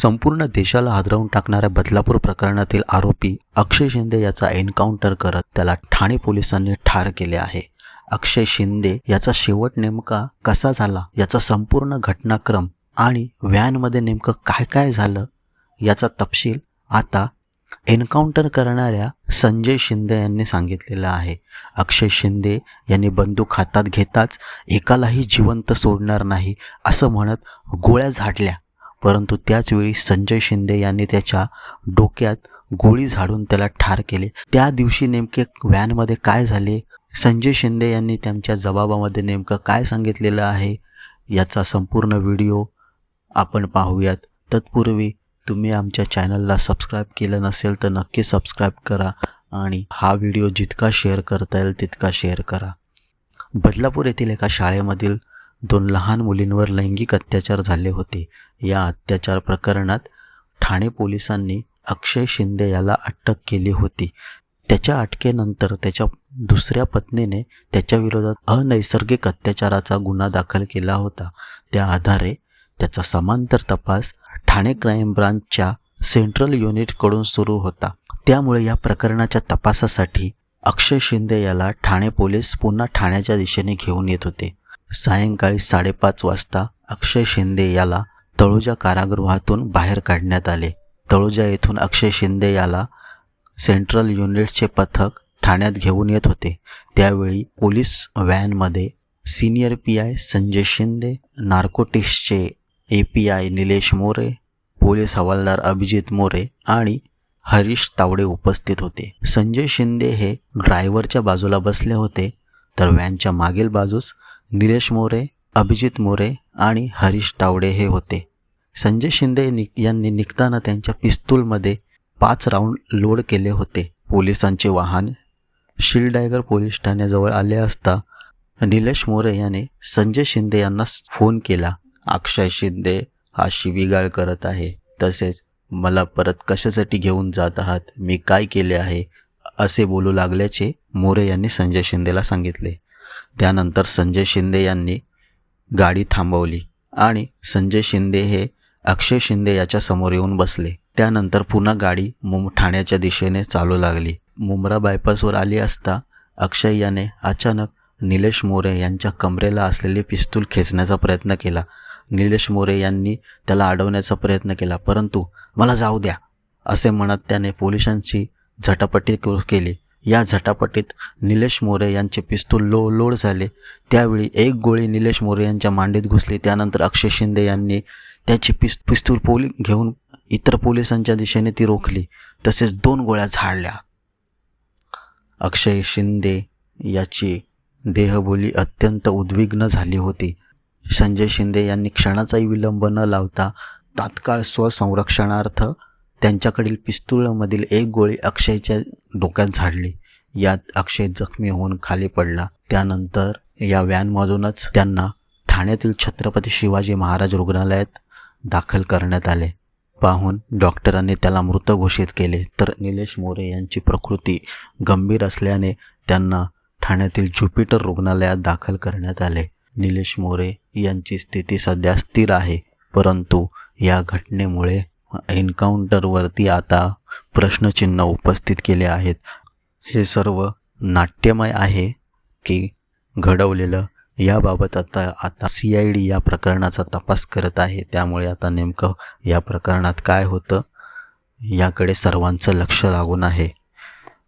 संपूर्ण देशाला हादरवून टाकणाऱ्या बदलापूर प्रकरणातील आरोपी अक्षय शिंदे याचा एन्काउंटर करत त्याला ठाणे पोलिसांनी ठार केले आहे. अक्षय शिंदे याचा शेवट नेमका कसा झाला? याचा संपूर्ण घटनाक्रम आणि व्हॅनमध्ये नेमकं काय काय झालं? याचा तपशील आता एन्काउंटर करणाऱ्या संजय शिंदे यांनी सांगितलेलं आहे. अक्षय शिंदे यांनी बंदूक हातात घेताच एकालाही जिवंत सोडणार नाही असं म्हणत गोळ्या झाडल्या. परंतु त्याचवेळी संजय शिंदे यांनी त्याच्या डोक्यात गोळी झाडून त्याला ठार केले. त्या दिवशी नेमके व्हॅनमध्ये काय झाले? संजय शिंदे यांनी त्यांच्या जबाबामध्ये नेमकं काय सांगितलेलं आहे? याचा संपूर्ण व्हिडिओ आपण पाहूयात. तत्पूर्वी तुम्ही आमच्या चॅनलला सबस्क्राईब केलं नसेल तर नक्की सबस्क्राईब करा आणि हा व्हिडिओ जितका शेअर करता येईल तितका शेअर करा. बदलापूर येथील एका शाळेमधील दोन लहान मुलींवर लैंगिक अत्याचार झाले होते. या अत्याचार प्रकरणात ठाणे पोलिसांनी अक्षय शिंदे याला अटक केली होती. त्याच्या अटकेनंतर त्याच्या दुसऱ्या पत्नीने त्याच्याविरोधात अनैसर्गिक अत्याचाराचा गुन्हा दाखल केला होता. त्या आधारे त्याचा समांतर तपास ठाणे क्राईम ब्रांचच्या सेंट्रल युनिटकडून सुरू होता. त्यामुळे या प्रकरणाच्या तपासासाठी अक्षय शिंदे याला ठाणे पोलीस पुन्हा ठाण्याच्या दिशेने घेऊन येत होते. सायंकाळी साडेपाच वाजता अक्षय शिंदे याला तळोजा कारागृहातून बाहेर काढण्यात आले. तळोजा येथून अक्षय शिंदे याला सेंट्रल युनिटचे पथक ठाण्यात घेऊन येत होते. त्यावेळी पोलीस व्हॅनमध्ये senior P I Sanjay Shinde नार्कोटिक्सचे A P I Nilesh More police हवालदार अभिजित मोरे आणि हरीश तावडे उपस्थित होते. संजय शिंदे हे ड्रायव्हरच्या बाजूला बसले होते तर व्हॅनच्या मागील बाजूस निलेश मोरे अभिजित मोरे आणि हरीश तावडे हे होते. संजय शिंदे नि यांनी निघताना त्यांच्या पिस्तूलमध्ये पाच राऊंड लोड केले होते. पोलिसांचे वाहन शिलडायगर पोलीस ठाण्याजवळ आले असता निलेश मोरे याने संजय शिंदे यांना फोन केला. अक्षय शिंदे हा शिवीगाळ करत आहे. तसेच मला परत कशासाठी घेऊन जात आहात? मी काय केले आहे? असे बोलू लागल्याचे मोरे यांनी संजय शिंदेला सांगितले. त्यानंतर संजय शिंदे यांनी गाडी थांबवली आणि संजय शिंदे हे अक्षय शिंदे याच्या समोर येऊन बसले. त्यानंतर पुन्हा गाडी मुम ठाण्याच्या दिशेने चालू लागली. मुंब्रा बायपासवर आली असता अक्षय याने अचानक निलेश मोरे यांच्या कमरेला असलेले पिस्तूल खेचण्याचा प्रयत्न केला. निलेश मोरे यांनी त्याला अडवण्याचा प्रयत्न केला परंतु मला जाऊ द्या असे म्हणत त्याने पोलिसांची झटापटी केली. या झटापटीत निलेश मोरे यांचे पिस्तूल लो लोड झाले. त्यावेळी एक गोळी निलेश मोरे यांच्या मांडीत घुसली. त्यानंतर अक्षय शिंदे यांनी त्याची पिस पिस्तूल पोली घेऊन इतर पोलिसांच्या दिशेने ती रोखली. तसेच दोन गोळ्या झाडल्या. अक्षय शिंदे याची देहबोली अत्यंत उद्विग्न झाली होती. संजय शिंदे यांनी क्षणाचाही विलंब न लावता तात्काळ स्वसंरक्षणार्थ त्यांच्याकडील पिस्तुलामधील एक गोळी अक्षयच्या डोक्यात झाडली. यात अक्षय जखमी होऊन खाली पडला. त्यानंतर या व्हॅनमधूनच त्यांना ठाण्यातील छत्रपती शिवाजी महाराज रुग्णालयात दाखल करण्यात आले. पाहून डॉक्टरांनी त्याला मृत घोषित केले. तर निलेश मोरे यांची प्रकृती गंभीर असल्याने त्यांना ठाण्यातील ज्युपिटर रुग्णालयात दाखल करण्यात आले. निलेश मोरे यांची स्थिती सध्या स्थिर आहे. परंतु या घटनेमुळे एन्काउंटरवरती आता प्रश्नचिन्ह उपस्थित केले आहेत. हे सर्व नाट्यमय आहे की घडवलेलं? याबाबत आता आता सी आय डी या प्रकरणाचा तपास करत आहे. त्यामुळे आता नेमकं या प्रकरणात काय होतं याकडे सर्वांचं लक्ष लागून आहे.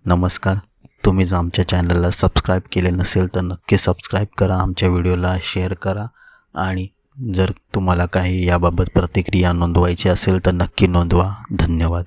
नमस्कार. तुम्ही जर आमच्या चॅनलला सबस्क्राईब केले नसेल तर नक्की सबस्क्राईब करा. आमच्या व्हिडिओला शेअर करा आणि जर तुम्हाला काही याबाबत प्रतिक्रिया नोंदवायची असेल तर नक्की नोंदवा. धन्यवाद.